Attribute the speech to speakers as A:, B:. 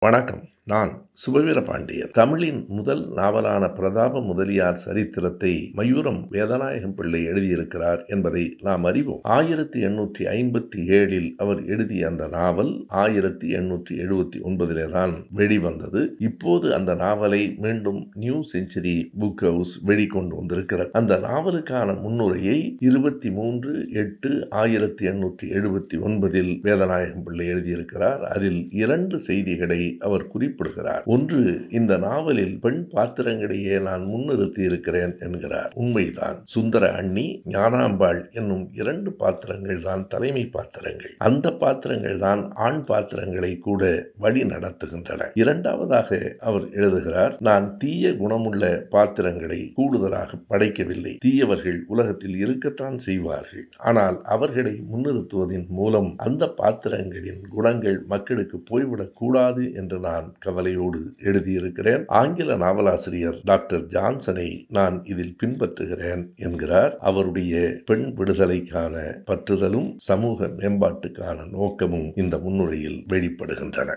A: வணக்கம். நான் சுபவீர பாண்டியன் தமிழின் முதல் நாவலான பிரதாப முதலியார் சரித்திரத்தை மயூரம் வேதநாயகம் பிள்ளை எழுதியிருக்கிறார் என்பதை நாம் அறிவோம். ஆயிரத்தி எண்ணூற்றி ஐம்பத்தி ஏழில் அவர் எழுதிய அந்த நாவல் ஆயிரத்தி எண்ணூற்றி எழுபத்தி ஒன்பதிலே தான் வெளிவந்தது. இப்போது அந்த நாவலை மீண்டும் நியூ செஞ்சுரி புக் ஹவுஸ் வெளிக்கொண்டு வந்திருக்கிறது. அந்த நாவலுக்கான முன்னுரையை இருபத்தி மூன்று எட்டு ஆயிரத்தி எண்ணூற்றி எழுபத்தி ஒன்பதில் வேதநாயகம் பிள்ளை எழுதியிருக்கிறார். அதில் இரண்டு செய்திகளை அவர் குறிப்பிடுகிறார் ஒன்று இந்த நாவலில் பெண் பாத்திரங்களையே நான் முன்னிறுத்தி இருக்கிறேன் என்கிறார். உண்மைதான். சுந்தர அண்ணி ஞானாம்பாள் என்னும் இரண்டு பாத்திரங்கள் தான் தலைமை பாத்திரங்கள். அந்த பாத்திரங்கள் தான் ஆண் பாத்திரங்களை கூட வழி நடத்துகின்றன. இரண்டாவதாக அவர் எழுதுகிறார் நான் தீய குணமுள்ள பாத்திரங்களை கூடுதலாக படைக்கவில்லை. தீயவர்கள் உலகத்தில் இருக்கத்தான் செய்வார்கள். ஆனால் அவர்களை முன்னிறுத்துவதன் மூலம் அந்த பாத்திரங்களின் குணங்கள் மக்களுக்கு போய்விடக் கூடாது என்று நான் கவலையோடு எழுதியிருக்கிறேன். ஆங்கில நாவலாசிரியர் டாக்டர் ஜான்சனை நான் இதில் பின்பற்றுகிறேன் என்கிறார். அவருடைய பெண் விடுதலைக்கான பற்றுதலும் சமூக மேம்பாட்டுக்கான நோக்கமும் இந்த முன்னுரையில் வெளிப்படுகின்றன.